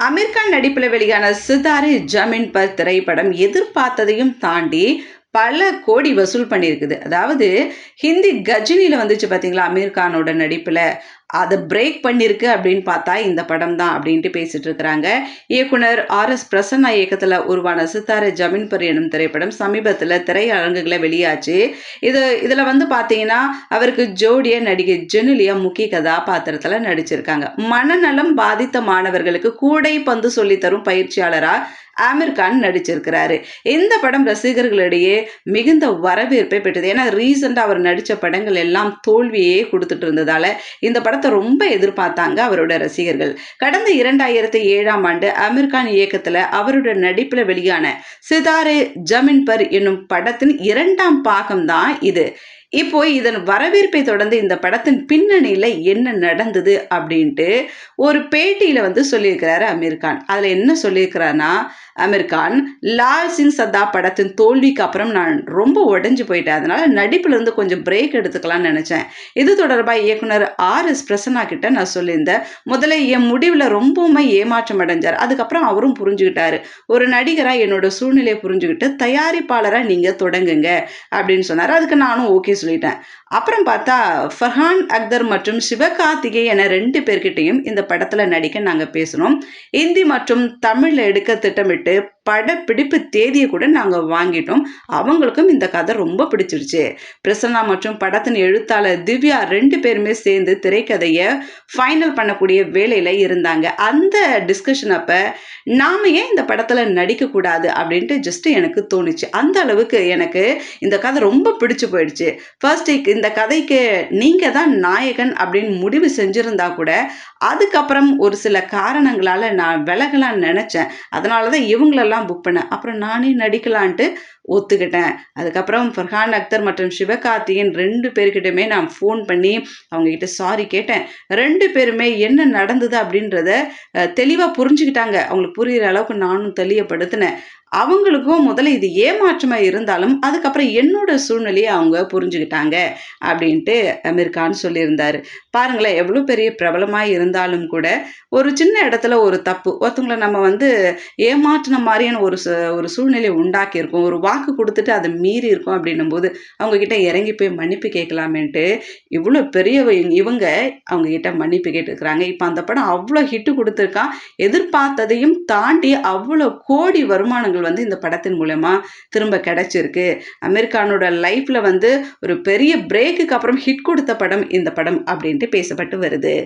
அமீர்கான் நடிப்பில் வெளியான சிதாரி ஜமீன் பர் திரைப்படம் எதிர்பார்த்ததையும் தாண்டி பல கோடி வசூல் பண்ணியிருக்குது. அதாவது ஹிந்தி கஜினியில் வந்துச்சு பார்த்தீங்களா அமீர் கானோட நடிப்பில். அதை பிரேக் பண்ணியிருக்கு அப்படின்னு பார்த்தா இந்த படம் தான் அப்படின்ட்டு பேசிட்டு இருக்கிறாங்க. இயக்குனர் ஆர் எஸ் பிரசன்னா இயக்கத்தில் உருவான சித்தார ஜமீன்பர் எனும் திரைப்படம் சமீபத்தில் திரையரங்குகளை வெளியாச்சு. இது இதில் வந்து பார்த்தீங்கன்னா அவருக்கு ஜோடிய நடிகை ஜெனிலியா முக்கிய கதாபாத்திரத்தில் நடிச்சிருக்காங்க. மனநலம் பாதித்த மாணவர்களுக்கு கூடை பந்து சொல்லித்தரும் பயிற்சியாளராக ஆமீர் கான் நடிச்சிருக்கிறாரு. இந்த படம் ரசிகர்களிடையே மிகுந்த வரவேற்பை பெற்றது. ஏன்னா ரீசெண்டாக அவர் நடித்த படங்கள் எல்லாம் தோல்வியே கொடுத்துட்டு இருந்ததால் இந்த படத்தை ரொம்ப எதிர்பார்த்தாங்க அவரோட ரசிகர்கள். கடந்த இரண்டாயிரத்தி ஏழாம் ஆண்டு அமீர் கான் இயக்கத்தில் அவரோட நடிப்பில் வெளியான சிதாரே ஜமீன் பர் என்னும் படத்தின் இரண்டாம் பாகம் தான் இது. இப்போ இதன் வரவேற்பை தொடர்ந்து இந்த படத்தின் பின்னணியில் என்ன நடந்தது அப்படின்ட்டு ஒரு பேட்டியில் வந்து சொல்லியிருக்கிறாரு அமீர் கான். அதில் என்ன சொல்லியிருக்கிறாருன்னா அமீர் கான் லால் சிங் சதா படத்தின் தோல்விக்கு அப்புறம் நான் ரொம்ப உடஞ்சி போயிட்டேன். அதனால் நடிப்புலேருந்து கொஞ்சம் பிரேக் எடுத்துக்கலாம்னு நினச்சேன். இது தொடர்பாக இயக்குனர் ஆர் எஸ் பிரசன்னா கிட்ட நான் சொல்லியிருந்தேன். முதல்ல என் முடிவில் ரொம்பவுமே ஏமாற்றம் அடைஞ்சார். அதுக்கப்புறம் அவரும் புரிஞ்சுக்கிட்டாரு. ஒரு நடிகராக என்னோட சூழ்நிலையை புரிஞ்சுக்கிட்டு தயாரிப்பாளராக நீங்கள் தொடங்குங்க அப்படின்னு சொன்னார். அதுக்கு நானும் ஓகே சொல்லிட்டேன். அப்புறம் பார்த்தா ஃபர்ஹான் அக்தர் மற்றும் சிவகார்த்திகே என ரெண்டு பேர்கிட்டையும் இந்த படத்தில் நடிக்க நாங்கள் பேசணும் இந்தி மற்றும் தமிழில் எடுக்க திட்டமிட்டு படப்பிடிப்பு தேதியை கூட நாங்கள் வாங்கிட்டோம். அவங்களுக்கும் இந்த கதை ரொம்ப பிடிச்சிருச்சு. பிரசன்னா மற்றும் படத்தின் எழுத்தாளர் திவ்யா ரெண்டு பேருமே சேர்ந்து திரைக்கதையை ஃபைனல் பண்ணக்கூடிய வேலையில் இருந்தாங்க. அந்த டிஸ்கஷன் அப்போ நாம ஏன் இந்த படத்தில் நடிக்கக்கூடாது அப்படின்ட்டு ஜஸ்ட் எனக்கு தோணுச்சு. அந்த அளவுக்கு எனக்கு இந்த கதை ரொம்ப பிடிச்சு போயிடுச்சு. ஃபர்ஸ்ட் இந்த கதைக்கு நீங்கள் தான் நாயகன் அப்படின்னு முடிவு செஞ்சுருந்தா கூட அதுக்கப்புறம் ஒரு சில காரணங்களால் நான் விலகலான்னு நினச்சேன். அதனால தான் இவங்களெல்லாம் புக் பண்ணேன். அப்புறம் நானே நடிக்கலான்ட்டு ஒத்துக்கிட்டேன். அதுக்கப்புறம் ஃபர்ஹான் அக்தர் மற்றும் சிவகார்த்திகேயன் ரெண்டு பேர்கிட்டயுமே நான் ஃபோன் பண்ணி அவங்கக்கிட்ட சாரி கேட்டேன். ரெண்டு பேருமே என்ன நடந்தது அப்படின்றத தெளிவாக புரிஞ்சுக்கிட்டாங்க. அவங்களுக்கு புரிகிற அளவுக்கு நானும் தெளியப்படுத்தினேன் அவங்களுக்கும் முதல்ல இது ஏமாற்றமாக இருந்தாலும் அதுக்கப்புறம் என்னோட சூழ்நிலையை அவங்க புரிஞ்சுக்கிட்டாங்க அப்படின்ட்டு அமீர் கான் சொல்லியிருந்தார். பாருங்களேன் எவ்வளோ பெரிய பிரபலமாக இருந்தாலும் கூட ஒரு சின்ன இடத்துல ஒரு தப்பு ஒருத்தவங்களை நம்ம வந்து ஏமாற்றின மாதிரியான ஒரு ஒரு சூழ்நிலையை உண்டாக்கியிருக்கோம் ஒரு வாக்கு கொடுத்துட்டு அதை மீறி இருக்கோம் அப்படின்னும் போது அவங்கக்கிட்ட இறங்கி போய் மன்னிப்பு கேட்கலாமேன்ட்டு இவ்வளோ பெரிய இவங்க அவங்கக்கிட்ட மன்னிப்பு கேட்டுருக்குறாங்க. இப்போ அந்த படம் அவ்வளோ ஹிட்டு கொடுத்துருக்கான். எதிர்பார்த்ததையும் தாண்டி அவ்வளோ கோடி வருமானங்கள் வந்து இந்த படத்தின் மூலமா திரும்ப கிடைச்சிருக்கு. அமெரிக்கானோட லைஃப்ல வந்து ஒரு பெரிய பிரேக்குக்கு அப்புறம் ஹிட் கொடுத்த படம் இந்த படம் அப்படின்ட்டு பேசப்பட்டு வருது.